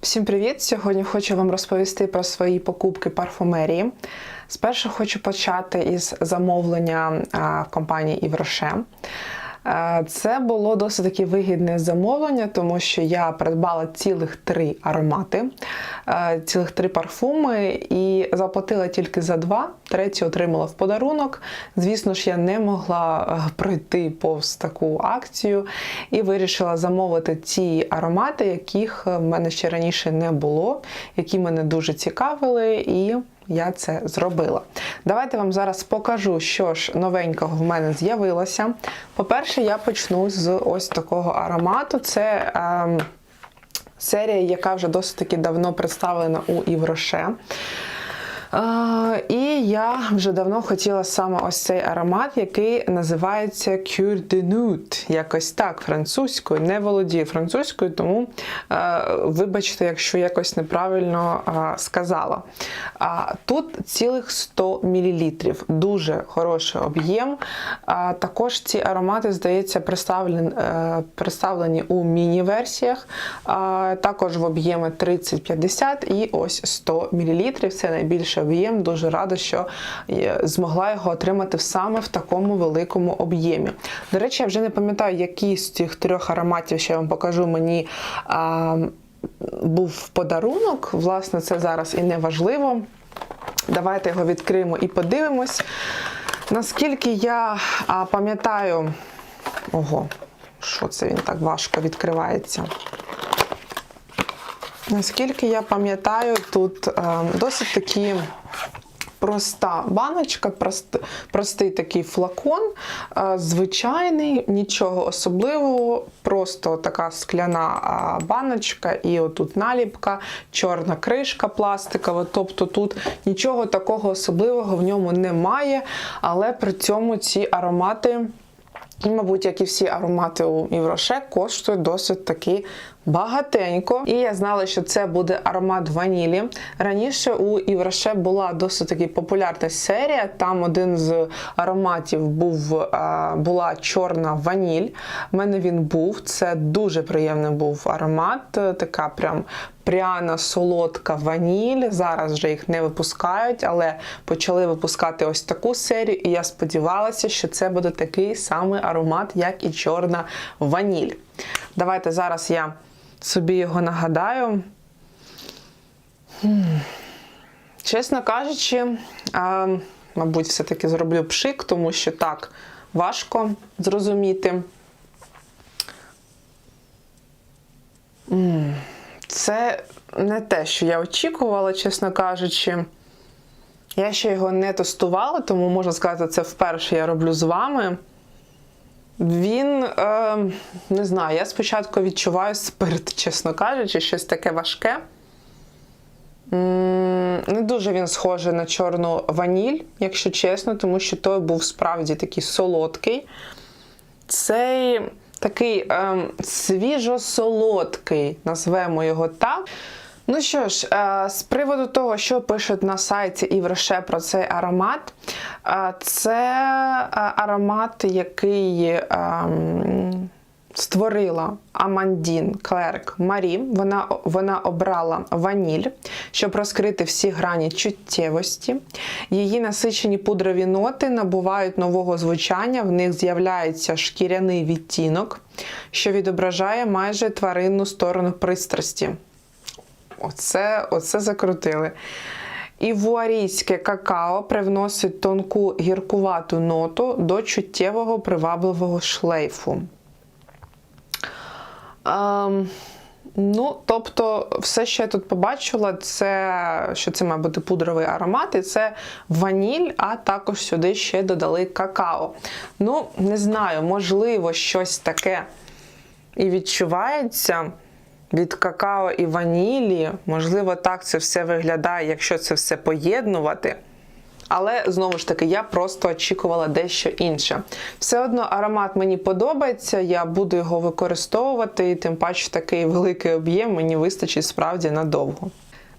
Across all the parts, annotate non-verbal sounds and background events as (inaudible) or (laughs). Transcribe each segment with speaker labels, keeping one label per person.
Speaker 1: Всім привіт! Сьогодні хочу вам розповісти про свої покупки парфумерії. Спершу хочу почати із замовлення компанії Івроше. Е, Це було досить таки вигідне замовлення, тому що я придбала цілих три аромати, е, цілих три парфуми і заплатила тільки за два. Третій отримала в подарунок. Звісно ж, я не могла е, пройти повз таку акцію і вирішила замовити ті аромати, яких в мене ще раніше не було, які мене дуже цікавили. і я це зробила. Давайте вам зараз покажу, що ж новенького в мене з'явилося. По-перше, я почну з ось такого аромату. Це Е, серія, яка вже досить таки давно представлена у Івроше. І я вже давно хотіла саме ось цей аромат, який називається Cure de Nude. Якось так, французькою. Не володію французькою, тому е, вибачте, якщо якось неправильно е, сказала. Тут цілих 100 мл. Дуже хороший об'єм. Також ці аромати, здається, представлені, е, представлені у міні-версіях. Також в об'єми 30-50 і ось 100 мл. Це об'єм. Дуже рада, що е, змогла його отримати саме в такому великому об'ємі. До речі, я вже не пам'ятаю, який з цих трьох ароматів, що я вам покажу, мені а, був подарунок. Власне, це зараз і не важливо. Давайте його відкриємо і подивимось. Наскільки я пам'ятаю, ого, що це він так важко відкривається. Наскільки я пам'ятаю, тут е, досить такі проста баночка, прост, простий такий флакон, е, звичайний, нічого особливого, просто така скляна е, баночка, і отут наліпка, чорна кришка пластикова. Тобто тут нічого такого особливого в ньому немає, але при цьому ці аромати. І, мабуть, як і всі аромати у Євроше, коштують досить таки багатенько. І я знала, що це буде аромат ванілі. Раніше у Євроше була досить таки популярна серія. Там один з ароматів був, була чорна ваніль. У мене він був. Це дуже приємний був аромат. Така прям пряна, солодка ваніль. Зараз вже їх не випускають, але почали випускати ось таку серію, і я сподівалася, що це буде такий самий аромат, як і чорна ваніль. Давайте зараз я собі його нагадаю. Чесно кажучи, мабуть, все-таки зроблю пшик, тому що так важко зрозуміти. Це не те, що я очікувала, чесно кажучи. Я ще його не тестувала, тому можна сказати, це вперше я роблю з вами. Він, е, не знаю, я спочатку відчуваю спирт, чесно кажучи, щось таке важке. Не дуже він схожий на чорну ваніль, якщо чесно, тому що той був справді такий солодкий. Цей такий ем, свіжо-солодкий, назвемо його так. Ну що ж, е, з приводу того, що пишуть на сайті Івроше про цей аромат, е, це е, аромат, який ем, створила Амандін Клерк Марі. Вона, вона обрала ваніль, щоб розкрити всі грані чуттєвості. Її насичені пудрові ноти набувають нового звучання, в них з'являється шкіряний відтінок, що відображає майже тваринну сторону пристрасті. Оце, оце закрутили. Івуарійське какао привносить тонку гіркувату ноту до чуттєвого привабливого шлейфу. Ем, ну, тобто, все, що я тут побачила, це що це має бути пудровий аромат, і це ваніль, а також сюди ще додали какао. Ну, не знаю, можливо, щось таке і відчувається від какао і ванілі. Можливо, так це все виглядає, якщо це все поєднувати. Але знову ж таки, я просто очікувала дещо інше. Все одно аромат мені подобається, я буду його використовувати, і тим паче такий великий об'єм мені вистачить справді надовго.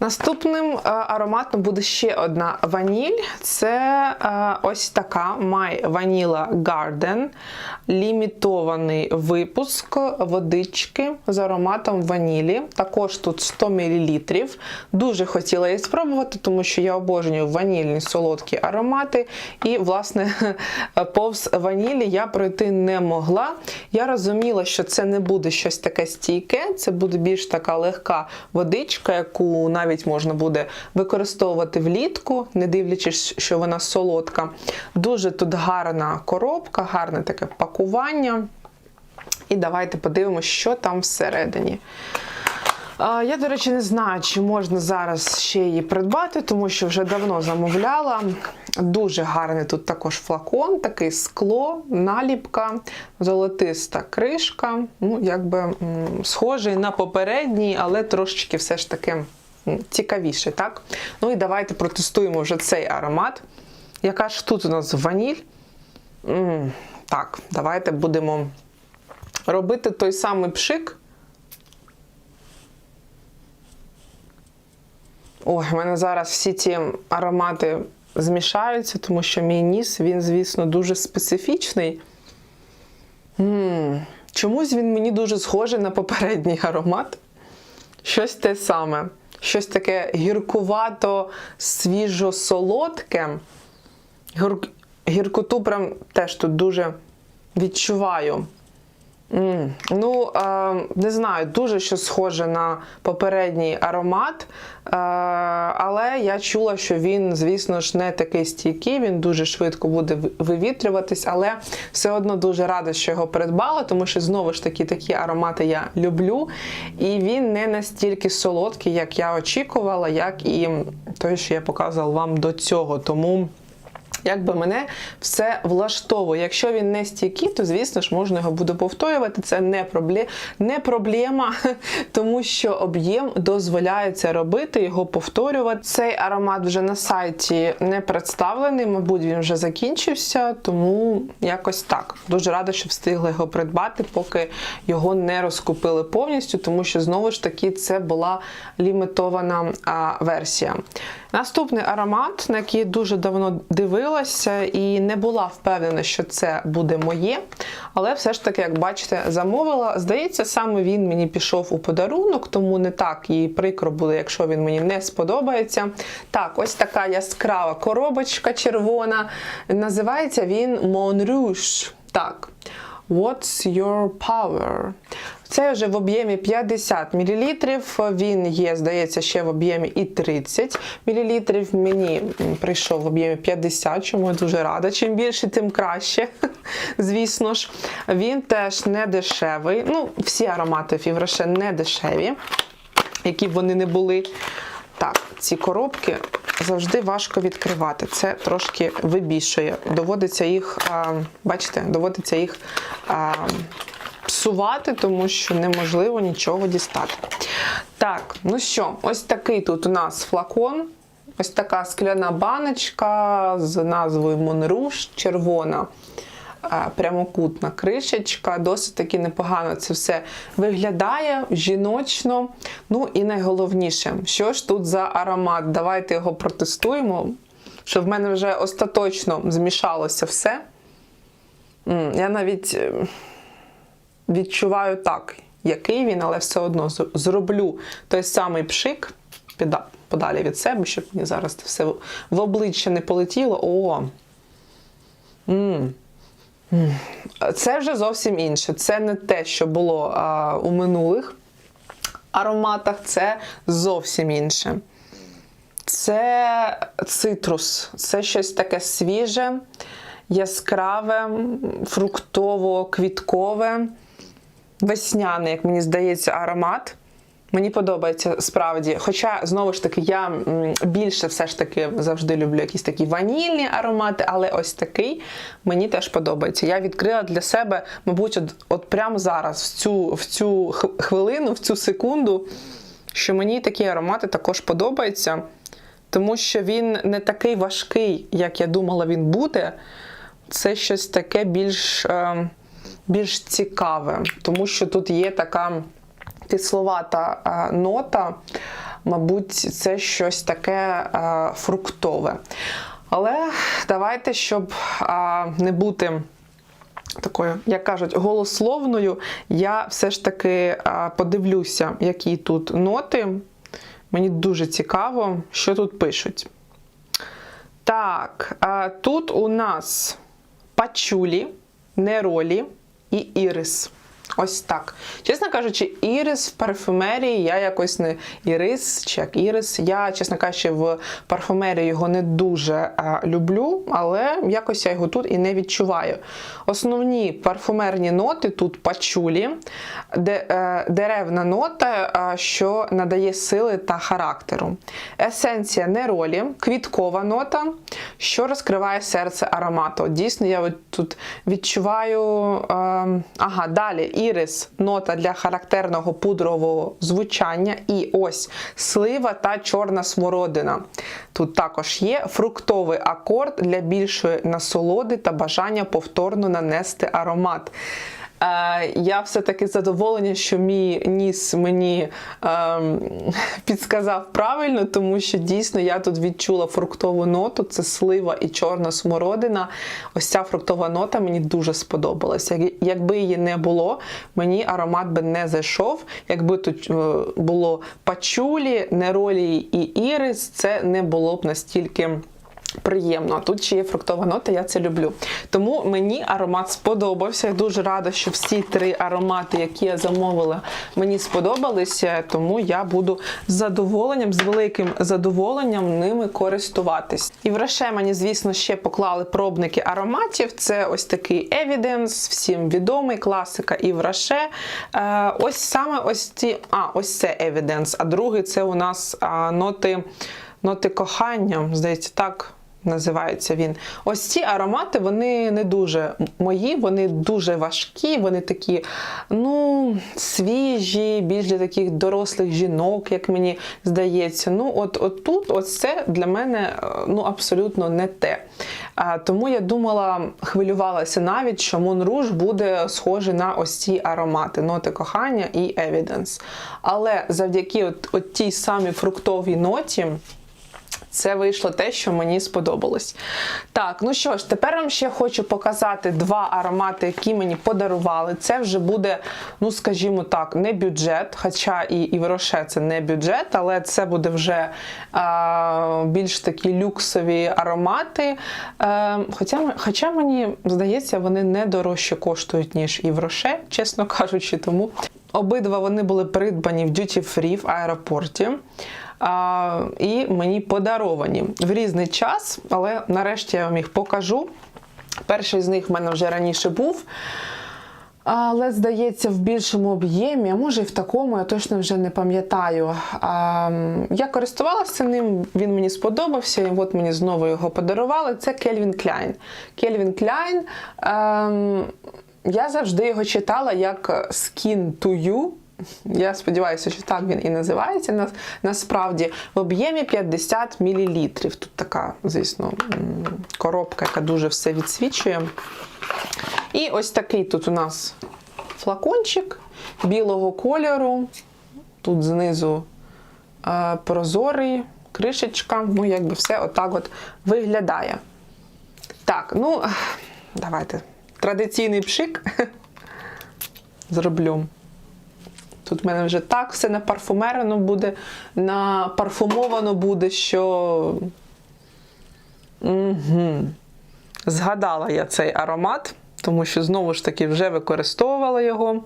Speaker 1: Наступним е, ароматом буде ще одна ваніль. Це е, ось така My Vanilla Garden. Лімітований випуск водички з ароматом ванілі. Також тут 100 мл. Дуже хотіла її спробувати, тому що я обожнюю ванільні солодкі аромати. І, власне, (laughs) повз ванілі я пройти не могла. Я розуміла, що це не буде щось таке стійке, це буде більш така легка водичка, яку навіть можна буде використовувати влітку, не дивлячись, що вона солодка. Дуже тут гарна коробка, гарне таке пакування. І давайте подивимося, що там всередині. Я, до речі, не знаю, чи можна зараз ще її придбати, тому що вже давно замовляла. Дуже гарний тут також флакон, такий скло, наліпка, золотиста кришка. Ну, якби схожий на попередній, але трошечки все ж таки м, цікавіший. Так? Ну і давайте протестуємо вже цей аромат. Яка ж тут у нас ваніль? М, Так, давайте будемо робити той самий пшик. Ой, в мене зараз всі ці аромати змішаються, тому що мій ніс, він, звісно, дуже специфічний. м Чомусь він мені дуже схожий на попередній (laughs) аромат. Щось те саме. Щось таке гіркувато, свіжо-солодке. Гір... Гіркоту прям теж тут дуже відчуваю. М, Ну, е, не знаю, дуже що схоже на попередній аромат, е, але я чула, що він, звісно ж, не такий стійкий, він дуже швидко буде вивітрюватись, але все одно дуже рада, що його придбала, тому що знову ж таки такі аромати я люблю. І він не настільки солодкий, як я очікувала, як і той, що я показувала вам до цього. Тому. Якби мене все влаштовує. Якщо він не стійкий, то звісно ж можна його буде повторювати. Це не, пробле... не проблема, (laughs) тому що об'єм дозволяє це робити, його повторювати. Цей аромат вже на сайті не представлений, мабуть, він вже закінчився, тому якось так. Дуже рада, що встигла його придбати, поки його не розкупили повністю, тому що знову ж таки це була лімітована а, версія. Наступний аромат, на який дуже давно дивилася і не була впевнена, що це буде моє. Але все ж таки, як бачите, замовила. Здається, саме він мені пішов у подарунок, тому не так і прикро буде, якщо він мені не сподобається. Так, ось така яскрава коробочка червона. Називається він Mon. Так. What's your power? Це вже в об'ємі 50 мл. Він є, здається, ще в об'ємі і 30 мл. Мені прийшов в об'ємі 50, чому я дуже рада. Чим більше, тим краще. (laughs) Звісно ж, він теж не дешевий. Ну, всі аромати Фівроше не дешеві, які б вони не були. Так, ці коробки завжди важко відкривати. Це трошки вибішує. Доводиться їх, бачите, доводиться їх псувати, тому що неможливо нічого дістати. Так, ну що, ось такий тут у нас флакон. Ось така скляна баночка з назвою Монруш, червона. Прямокутна кришечка, досить таки непогано це все виглядає жіночно. Ну і найголовніше, що ж тут за аромат? Давайте його протестуємо, щоб в мене вже остаточно змішалося все. Я навіть е, відчуваю так, який він, але все одно зроблю той самий пшик подалі від себе, щоб мені зараз це все в- обличчя не полетіло. О! М. Це вже зовсім інше. Це не те, що було а, у минулих ароматах, це зовсім інше. Це цитрус, це щось таке свіже, яскраве, фруктово-квіткове, весняний, як мені здається, аромат. Мені подобається справді. Хоча, знову ж таки, я більше все ж таки завжди люблю якісь такі ванільні аромати, але ось такий мені теж подобається. Я відкрила для себе, мабуть, от, от прямо зараз, в цю, в цю хвилину, в цю секунду, що мені такі аромати також подобаються, тому що він не такий важкий, як я думала, він буде. Це щось таке більш, е, більш цікаве, тому що тут є така кисловата е, нота. мабуть, це щось таке е, фруктове. Але давайте, щоб е, не бути такою, як кажуть, голословною, я все ж таки е, подивлюся, які тут ноти. Мені дуже цікаво, що тут пишуть. Так, е, тут у нас пачулі, неролі і ірис. Ось так. Чесно кажучи, ірис в парфюмерії я якось не ірис чи як ірис. Я, чесно кажучи, в парфюмерії його не дуже люблю, але якось я його тут і не відчуваю. Основні парфюмерні ноти тут пачулі, де, е, деревна нота, а, що надає сили та характеру. Есенція неролі, квіткова нота, що розкриває серце аромату. Дійсно, я тут відчуваю. е, ага, далі ірис, нота для характерного пудрового звучання. І ось слива та чорна смородина. Тут також є фруктовий акорд для більшої насолоди та бажання повторно нанести аромат. Я все-таки задоволена, що мій ніс мені ем, (laughs) підсказав правильно, тому що дійсно я тут відчула фруктову ноту, це слива і чорна смородина. Ось ця фруктова нота мені дуже сподобалася. Якби її не було, мені аромат би не зайшов. Якби тут е, було пачулі, неролі і ірис, це не було б настільки. Приємно, а тут ще є фруктова нота, я це люблю. Тому мені аромат сподобався. Я дуже рада, що всі три аромати, які я замовила, мені сподобалися. Тому я буду з задоволенням, з великим задоволенням ними користуватись. І в Роше мені, звісно, ще поклали пробники ароматів. Це ось такий Evidence, всім відомий, класика і в Роше. Е, ось саме ось ці, а ось це Evidence, а другий це у нас ноти. Ноти кохання, здається, так називається він. Ось ці аромати, вони не дуже мої, вони дуже важкі, вони такі, ну, свіжі, більш для таких дорослих жінок, як мені здається. Ну, от, от тут, ось це для мене е, ну, абсолютно не те. А, тому я думала, хвилювалася навіть, що Монруж буде схожий на ось ці аромати, ноти кохання і Evidence. Але завдяки от, от тій самій фруктовій ноті. Це вийшло те, що мені сподобалось. Так, ну що ж, тепер вам ще хочу показати два аромати, які мені подарували. Це вже буде, ну скажімо так, не бюджет, хоча і, і в це не бюджет, але це буде вже е, більш такі люксові аромати. Е, хоча, хоча мені здається, вони не дорожче коштують, ніж і в чесно кажучи, тому обидва вони були придбані в Duty Free в аеропорті і мені подаровані в різний час, але нарешті я вам їх покажу. Перший з них в мене вже раніше був. Але, здається, в більшому об'ємі, а може і в такому, я точно вже не пам'ятаю. Я користувалася ним, він мені сподобався, і от мені знову його подарували. Це Кельвін Кляйн. Кельвін Кляйн. ем, Я завжди його читала як Skin to You. Я сподіваюся, що так він і називається на, насправді в об'ємі 50 мл. Тут така, звісно, коробка, яка дуже все відсвічує. І ось такий тут у нас флакончик білого кольору. Тут знизу е, прозорий, кришечка. Ну, якби все отак от виглядає. Так, ну, давайте. Традиційний пшик (laughs) зроблю. Тут в мене вже так все напарфумерено буде, напарфумовано буде, що. Угу. Згадала я цей аромат, тому що знову ж таки вже використовувала його.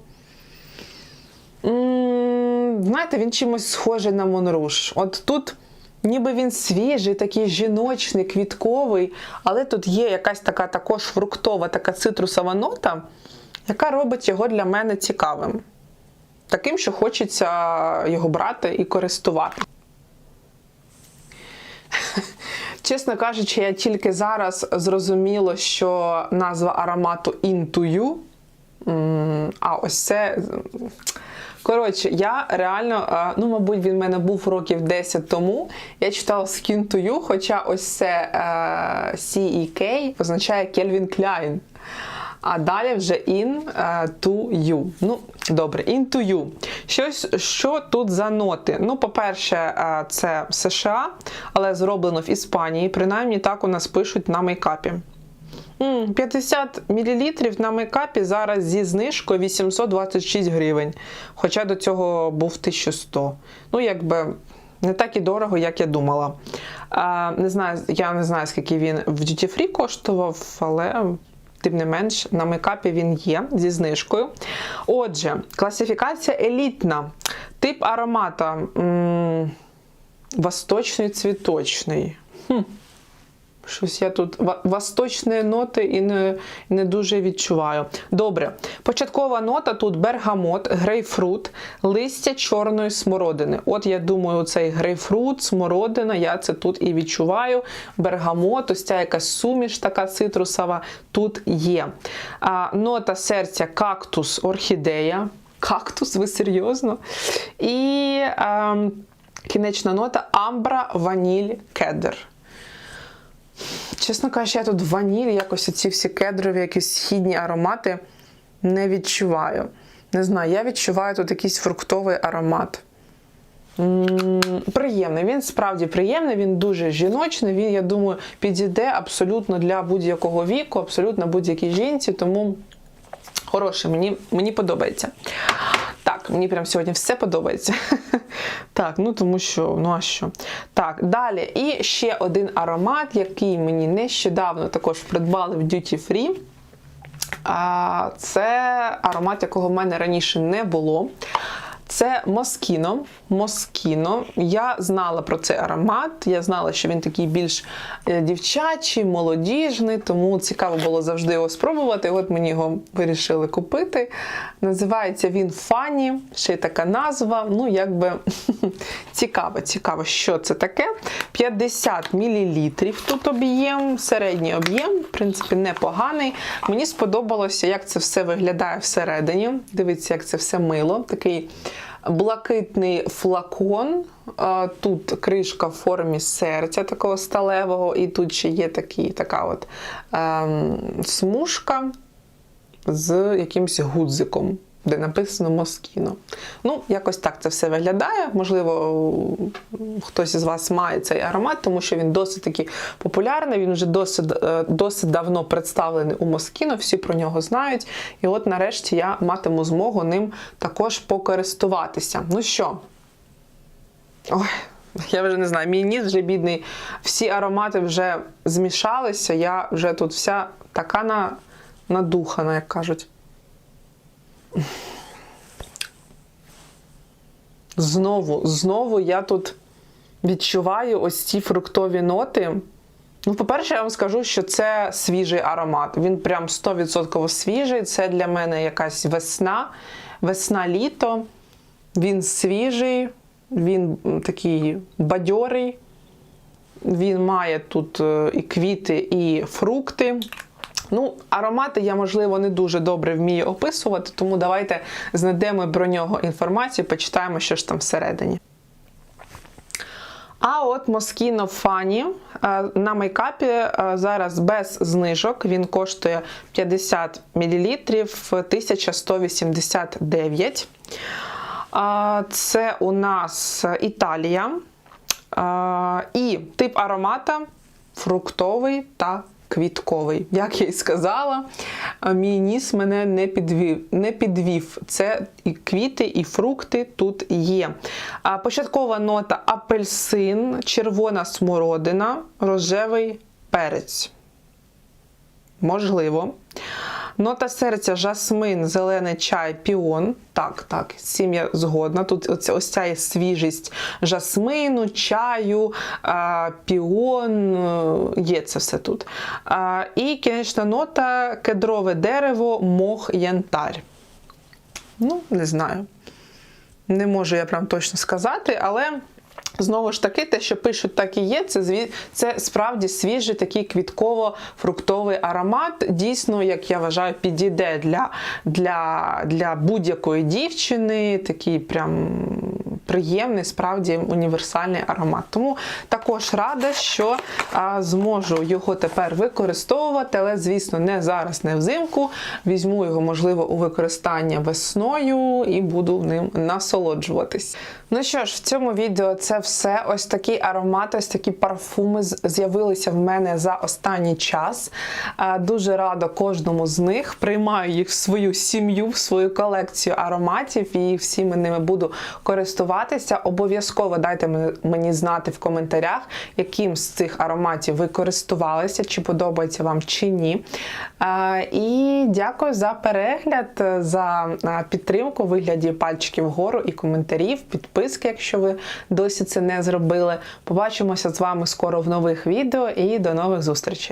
Speaker 1: Знаєте, він чимось схожий на Монруш. От тут ніби він свіжий, такий жіночний, квітковий, але тут є якась така також фруктова, така цитрусова нота, яка робить його для мене цікавим. Таким, що хочеться його брати і користувати. (laughs) Чесно кажучи, я тільки зараз зрозуміла, що назва аромату. М, А ось це. Коротше, я реально, е, ну, мабуть, він в мене був років 10 тому. Я читала Skin to You, хоча ось це е, CEK означає Calvin Klein. А далі вже in е, to you. Ну, добре, in to you. Щось, що тут за ноти? Ну, по-перше, е, це США, але зроблено в Іспанії. Принаймні так у нас пишуть на мейкапі. 50 мл на мейкапі зараз зі знижкою 826 гривень. Хоча до цього був 1100. Ну, якби не так і дорого, як я думала. А, не знаю, я не знаю, скільки він в Duty Free коштував, але. Тим не менш, на мейкапі він є зі знижкою. Отже, класифікація елітна. Тип аромата м- восточний цвіточний. Хм. Щось я тут восточні ноти і не, не дуже відчуваю. Добре. Початкова нота тут бергамот, грейпфрут, листя чорної смородини. От я думаю, цей грейпфрут, смородина, я це тут і відчуваю. Бергамот, ось ця якась суміш така цитрусова тут є. А, нота серця кактус, орхідея. Кактус, ви серйозно? І а, кінечна нота амбра, ваніль, кедр. Чесно кажучи, я тут ваніль, якось ці всі кедрові, якісь східні аромати не відчуваю. Не знаю, я відчуваю тут якийсь фруктовий аромат. Приємний, він справді приємний, він дуже жіночний. Він, я думаю, підійде абсолютно для будь-якого віку, абсолютно будь-якій жінці, тому хороший, мені, мені подобається. Так, мені прям сьогодні все подобається. (laughs) Так, ну тому що, ну а що? Так, далі. І ще один аромат, який мені нещодавно також придбали в Duty Free. А, Це аромат, якого в мене раніше не було. Це Москіно. Москіно. Я знала про цей аромат. Я знала, що він такий більш е, дівчачий, молодіжний, тому цікаво було завжди його спробувати. От мені його вирішили купити. Називається він Фані, ще й така назва. Ну, якби (laughs) цікаво, цікаво, що це таке. 50 мл тут об'єм, середній об'єм, в принципі, непоганий. Мені сподобалося, як це все виглядає всередині. Дивіться, як це все мило. Такий блакитний флакон. Тут кришка в формі серця такого сталевого, і тут ще є такі, така от ем, смужка з якимось гудзиком, де написано Москіно. Ну, якось так це все виглядає. Можливо, хтось із вас має цей аромат, тому що він досить таки популярний. Він вже досить, е, досить давно представлений у Москіно, всі про нього знають. І от нарешті я матиму змогу ним також покористуватися. Ну що? Ой, я вже не знаю, мій ніс вже бідний. Всі аромати вже змішалися. Я вже тут вся така на, надухана, як кажуть. Знову, знову я тут відчуваю ось ці фруктові ноти. Ну, по-перше, я вам скажу, що це свіжий аромат. Він прям 100% свіжий. Це для мене якась весна, весна-літо. Він свіжий, він такий бадьорий. Він має тут е, і квіти, і фрукти. Ну, аромати я, можливо, не дуже добре вмію описувати, тому давайте знайдемо про нього інформацію, почитаємо, що ж там всередині. А от Moschino Funny е, на мейкапі е, зараз без знижок. Він коштує 50 мл 1189. Це у нас Італія. І тип аромата фруктовий та квітковий. Як я і сказала, мій ніс мене не підвів. Не підвів. Це і квіти, і фрукти тут є. А, Початкова нота апельсин, червона смородина, рожевий перець. Можливо. Нота серця, жасмин, зелений чай, піон. Так, так, з цим я згодна. Тут ось, ось ця свіжість жасмину, чаю, піон, е, є це все тут. І кінечна нота кедрове дерево, мох, янтарь. Ну, не знаю. Не можу я прям точно сказати, але Знову ж таки, те, що пишуть, так і є. Це це справді свіжий такий квітково-фруктовий аромат. Дійсно, як я вважаю, підійде для, для, для будь-якої дівчини. Такий прям приємний, справді універсальний аромат. Тому також рада, що а, зможу його тепер використовувати, але, звісно, не зараз, не взимку. Візьму його, можливо, у використання весною і буду ним насолоджуватись. Ну що ж, в цьому відео це все. Ось такі аромати, ось такі парфуми з'явилися в мене за останній час. Е, Дуже рада кожному з них. Приймаю їх в свою сім'ю, в свою колекцію ароматів і всіми ними буду користуватися. Обов'язково дайте мені знати в коментарях, яким з цих ароматів ви користувалися, чи подобається вам чи ні. Е, І дякую за перегляд, за е, підтримку у вигляді пальчиків вгору і коментарів, підписки, якщо ви досі це не зробили. Побачимося з вами скоро в нових відео і до нових зустрічей.